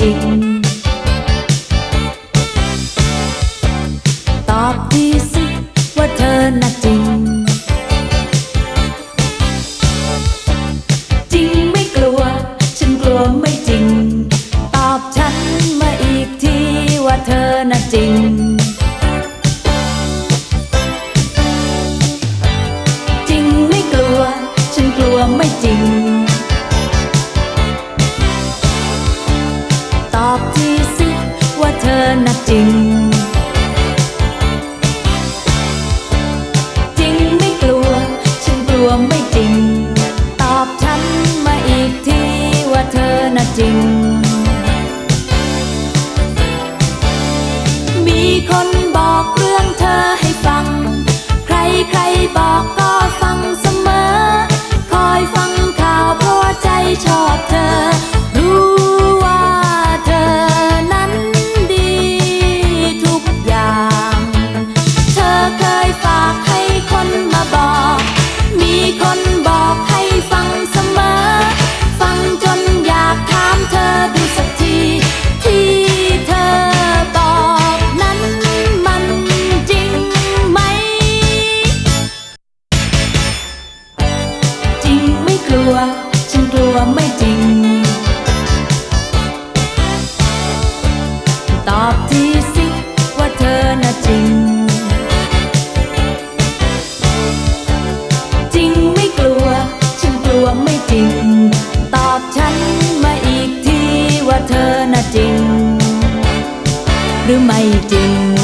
จริง ตอบทีสิว่าเธอน่ะจริง จริงไม่กลัว ฉันกลัวไม่จริง ตอบฉันมาอีกทีว่าเธอน่ะจริง i'm connecting ว ฉันกลัวไม่จริง ตอบทีสิว่าเธอน่ะจริง จริงไม่กลัว ฉันกลัวไม่จริง ตอบฉันมาอีกทีว่าเธอน่ะจริง หรือไม่จริง